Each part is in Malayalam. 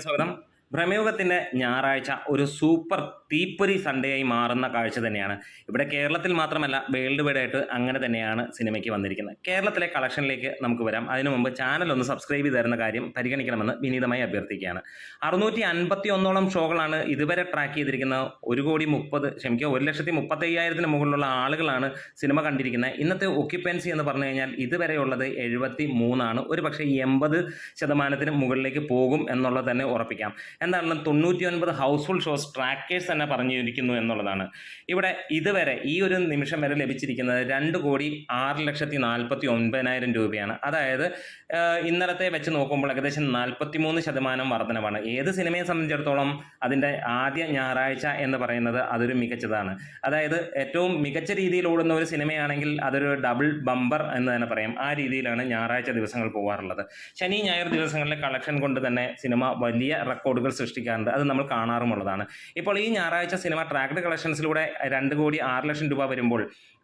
സ്വാഗതം. ഭ്രമയുഗത്തിന്റെ ഞായറാഴ്ച ഒരു സൂപ്പർ തീപ്പൊരി സൺഡേയായി മാറുന്ന കാഴ്ച തന്നെയാണ്. ഇവിടെ കേരളത്തിൽ മാത്രമല്ല വേൾഡ് വൈഡ് ആയിട്ട് അങ്ങനെ തന്നെയാണ് സിനിമയ്ക്ക് വന്നിരിക്കുന്നത്. കേരളത്തിലെ കളക്ഷനിലേക്ക് നമുക്ക് വരാം. അതിനു മുമ്പ് ചാനൽ ഒന്ന് സബ്സ്ക്രൈബ് ചെയ്ത് തരുന്ന കാര്യം പരിഗണിക്കണമെന്ന് വിനീതമായി അഭ്യർത്ഥിക്കുകയാണ്. അറുന്നൂറ്റി അൻപത്തി ഒന്നോളം ഷോകളാണ് ഇതുവരെ ട്രാക്ക് ചെയ്തിരിക്കുന്ന ഒരു കോടി മുപ്പത് ക്ഷമിക്കുക ഒരു ലക്ഷത്തി മുപ്പത്തി അയ്യായിരത്തിന് മുകളിലുള്ള ആളുകളാണ് സിനിമ കണ്ടിരിക്കുന്നത്. ഇന്നത്തെ ഒക്യുപ്പൻസി എന്ന് പറഞ്ഞു കഴിഞ്ഞാൽ ഇതുവരെയുള്ളത് എഴുപത്തി മൂന്നാണ് ഒരു പക്ഷേ എൺപത് ശതമാനത്തിന് മുകളിലേക്ക് പോകും എന്നുള്ളത് തന്നെ ഉറപ്പിക്കാം. എന്താണെങ്കിലും തൊണ്ണൂറ്റി ഒൻപത് ഹൗസ്ഫുൾ ഷോസ് ട്രാക്കേഴ്സ് തന്നെ പറഞ്ഞിരിക്കുന്നു എന്നുള്ളതാണ്. ഇവിടെ ഇതുവരെ ഈ ഒരു നിമിഷം വരെ ലഭിച്ചിരിക്കുന്നത് രണ്ട് കോടി ആറ് ലക്ഷത്തി നാൽപ്പത്തി ഒൻപതിനായിരം രൂപയാണ്. അതായത് ഇന്നലത്തെ വെച്ച് നോക്കുമ്പോൾ ഏകദേശം നാൽപ്പത്തി മൂന്ന് ശതമാനം വർധനമാണ് ഏത് സിനിമയെ സംബന്ധിച്ചിടത്തോളം അതിന്റെ ആദ്യ ഞായറാഴ്ച എന്ന് പറയുന്നത് അതൊരു മികച്ചതാണ്. അതായത് ഏറ്റവും മികച്ച രീതിയിൽ ഓടുന്ന ഒരു സിനിമയാണെങ്കിൽ അതൊരു ഡബിൾ ബമ്പർ എന്ന് തന്നെ പറയാം. ആ രീതിയിലാണ് ഞായറാഴ്ച ദിവസങ്ങൾ പോകാറുള്ളത് ശനി ഞായർ ദിവസങ്ങളിലെ കളക്ഷൻ കൊണ്ട് തന്നെ സിനിമ വലിയ റെക്കോർഡുകൾ സൃഷ്ടിക്കാറുണ്ട്. അത് നമ്മൾ കാണാറുമുള്ളതാണ്. ഇപ്പോൾ ഈ ഞായറാഴ്ച സിനിമ ട്രാക്ഡ് കളക്ഷൻസിലൂടെ രണ്ട് കോടി ആറ് ലക്ഷം രൂപ വരുമ്പോൾ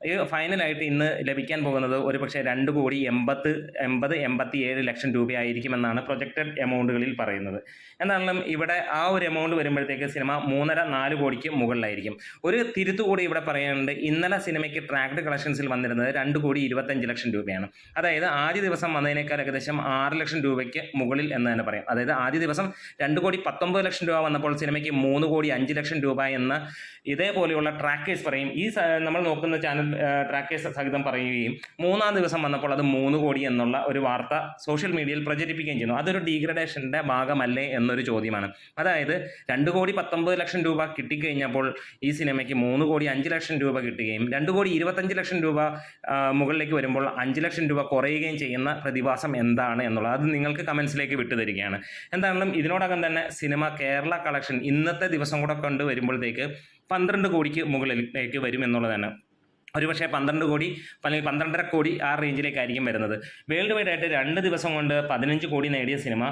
ഈ ഫൈനലായിട്ട് ഇന്ന് ലഭിക്കാൻ പോകുന്നത് ഒരു പക്ഷേ രണ്ട് കോടി എൺപത്ത് എൺപത് എൺപത്തി ഏഴ് ലക്ഷം രൂപയായിരിക്കുമെന്നാണ് പ്രൊജക്റ്റഡ് എമൗണ്ടുകളിൽ പറയുന്നത്. എന്നാലും ഇവിടെ ആ ഒരു എമൗണ്ട് വരുമ്പോഴത്തേക്ക് സിനിമ മൂന്നര നാല് കോടിക്ക് മുകളിലായിരിക്കും. ഒരു തിരുത്തു കൂടി ഇവിടെ പറയാനുണ്ട് ഇന്നലെ സിനിമയ്ക്ക് ട്രാക്ഡ് കളക്ഷൻസിൽ വന്നിരുന്നത് രണ്ട് കോടി ഇരുപത്തഞ്ച് ലക്ഷം രൂപയാണ്. അതായത് ആദ്യ ദിവസം വന്നതിനേക്കാൾ ഏകദേശം ആറ് ലക്ഷം രൂപയ്ക്ക് മുകളിൽ എന്ന് തന്നെ പറയാം. അതായത് ആദ്യ ദിവസം രണ്ട് കോടി പത്തൊമ്പത് ലക്ഷം രൂപ വന്നപ്പോൾ സിനിമയ്ക്ക് മൂന്ന് കോടി അഞ്ച് ലക്ഷം രൂപ എന്ന ഇതേപോലെയുള്ള ട്രാക്കേഴ്സ് പറയും. ഈ നമ്മൾ നോക്കുന്ന ചാനൽ ട്രാക്കേഴ്സ് സഹിതം പറയുകയും മൂന്നാം ദിവസം വന്നപ്പോൾ അത് മൂന്ന് കോടി എന്നുള്ള ഒരു വാർത്ത സോഷ്യൽ മീഡിയയിൽ പ്രചരിപ്പിക്കുകയും ചെയ്യുന്നു. അതൊരു ഡീഗ്രഡേഷന്റെ ഭാഗമല്ലേ എന്നൊരു ചോദ്യമാണ്. അതായത് രണ്ട് കോടി പത്തൊമ്പത് ലക്ഷം രൂപ കിട്ടിക്കഴിഞ്ഞപ്പോൾ ഈ സിനിമയ്ക്ക് മൂന്ന് കോടി അഞ്ച് ലക്ഷം രൂപ കിട്ടുകയും രണ്ട് കോടി ഇരുപത്തഞ്ച് ലക്ഷം രൂപ മുകളിലേക്ക് വരുമ്പോൾ അഞ്ച് ലക്ഷം രൂപ കുറയുകയും ചെയ്യുന്ന പ്രതിഭാസം എന്താണ് എന്നുള്ളത് അത് നിങ്ങൾക്ക് കമൻസിലേക്ക് വിട്ടുതരികയാണ്. എന്താണെങ്കിലും ഇതിനോടകം തന്നെ സിനിമ കേരള കളക്ഷൻ ഇന്നത്തെ ദിവസം കൂടെ കൊണ്ട് വരുമ്പോഴത്തേക്ക് പന്ത്രണ്ട് കോടിക്ക് മുകളിലേക്ക് വരും എന്നുള്ളതാണ് ഒരുപക്ഷെ പന്ത്രണ്ട് കോടി അല്ലെങ്കിൽ പന്ത്രണ്ടര കോടി ആ റേഞ്ചിലേക്കായിരിക്കും വരുന്നത്. വേൾഡ് വൈഡ് ആയിട്ട് രണ്ട് ദിവസം കൊണ്ട് പതിനഞ്ച് കോടി നേടിയ സിനിമ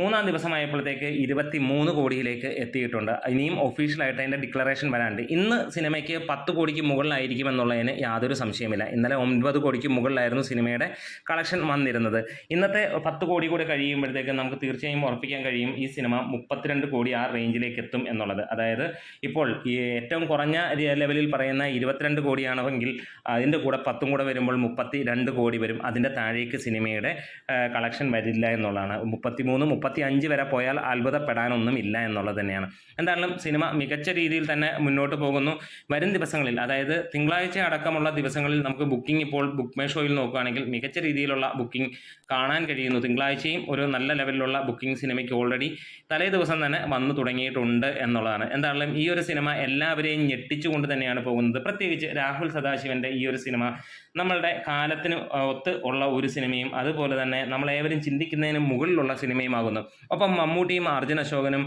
മൂന്നാം ദിവസമായപ്പോഴത്തേക്ക് ഇരുപത്തി മൂന്ന് കോടിയിലേക്ക് എത്തിയിട്ടുണ്ട്. ഇനിയും ഒഫീഷ്യലായിട്ട് അതിന്റെ ഡിക്ലറേഷൻ വരാണ്ട് ഇന്ന് സിനിമയ്ക്ക് പത്ത് കോടിക്ക് മുകളിലായിരിക്കും എന്നുള്ളതിന് യാതൊരു സംശയമില്ല ഇന്നലെ ഒൻപത് കോടിക്ക് മുകളിലായിരുന്നു സിനിമയുടെ കളക്ഷൻ വന്നിരുന്നത്. ഇന്നത്തെ പത്ത് കോടി കൂടെ കഴിയുമ്പോഴത്തേക്ക് നമുക്ക് തീർച്ചയായും ഉറപ്പിക്കാൻ കഴിയും ഈ സിനിമ മുപ്പത്തിരണ്ട് കോടി ആ റേഞ്ചിലേക്ക് എത്തും എന്നുള്ളത്. അതായത് ഇപ്പോൾ ഈ ഏറ്റവും കുറഞ്ഞ ലെവലിൽ പറയുന്ന ഇരുപത്തിരണ്ട് കോടിയാണെങ്കിൽ അതിന്റെ കൂടെ പത്തും കൂടെ വരുമ്പോൾ മുപ്പത്തി രണ്ട് കോടി വരും അതിന്റെ താഴേക്ക് സിനിമയുടെ കളക്ഷൻ വരില്ല എന്നുള്ളതാണ്. മുപ്പത്തി മൂന്ന് മുപ്പത്തി അഞ്ച് വരെ പോയാൽ അത്ഭുതപ്പെടാനൊന്നും ഇല്ല എന്നുള്ളത് തന്നെയാണ്. എന്തായാലും സിനിമ മികച്ച രീതിയിൽ തന്നെ മുന്നോട്ട് പോകുന്നു. വരും ദിവസങ്ങളിൽ അതായത് തിങ്കളാഴ്ച അടക്കമുള്ള ദിവസങ്ങളിൽ നമുക്ക് ബുക്കിംഗ് ഇപ്പോൾ ബുക്ക് മൈ ഷോയിൽ നോക്കുകയാണെങ്കിൽ മികച്ച രീതിയിലുള്ള ബുക്കിംഗ് കാണാൻ കഴിയുന്നു. തിങ്കളാഴ്ചയും ഒരു നല്ല ലെവലിലുള്ള ബുക്കിംഗ് സിനിമയ്ക്ക് ഓൾറെഡി തലേ ദിവസം തന്നെ വന്നു തുടങ്ങിയിട്ടുണ്ട് എന്നുള്ളതാണ്. എന്തായാലും ഈ ഒരു സിനിമ എല്ലാവരെയും ഞെട്ടിച്ചുകൊണ്ട് തന്നെയാണ് പോകുന്നത്. പ്രത്യേകിച്ച് രാഹുൽ സദാശിവന്റെ ഈ ഒരു സിനിമ നമ്മളുടെ കാലത്തിന് ഒത്ത് ഉള്ള ഒരു സിനിമയും അതുപോലെ തന്നെ നമ്മളേവരും ചിന്തിക്കുന്നതിന് മുകളിലുള്ള സിനിമയുമാകുന്നു. ഒപ്പം മമ്മൂട്ടിയും അർജുൻ അശോകനും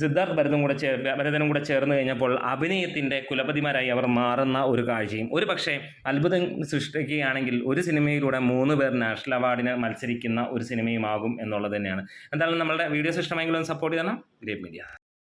സിദ്ധാർത്ഥ് ഭരതും കൂടെ ചേർ ഭരതനും കൂടെ ചേർന്ന് കഴിഞ്ഞപ്പോൾ അഭിനയത്തിന്റെ കുലപതിമാരായി അവർ മാറുന്ന ഒരു കാഴ്ചയും. ഒരു പക്ഷേ അത്ഭുതം സൃഷ്ടിക്കുകയാണെങ്കിൽ ഒരു സിനിമയിലൂടെ മൂന്ന് പേർ നാഷണൽ അവാർഡിന് മത്സരിക്കുന്ന ഒരു സിനിമയുമാകും എന്നുള്ളത് തന്നെയാണ്. എന്തായാലും നമ്മളുടെ വീഡിയോസ് ഇഷ്ടമെങ്കിലും സപ്പോർട്ട് ചെയ്യണം ഗ്രേറ്റ് മീഡിയ.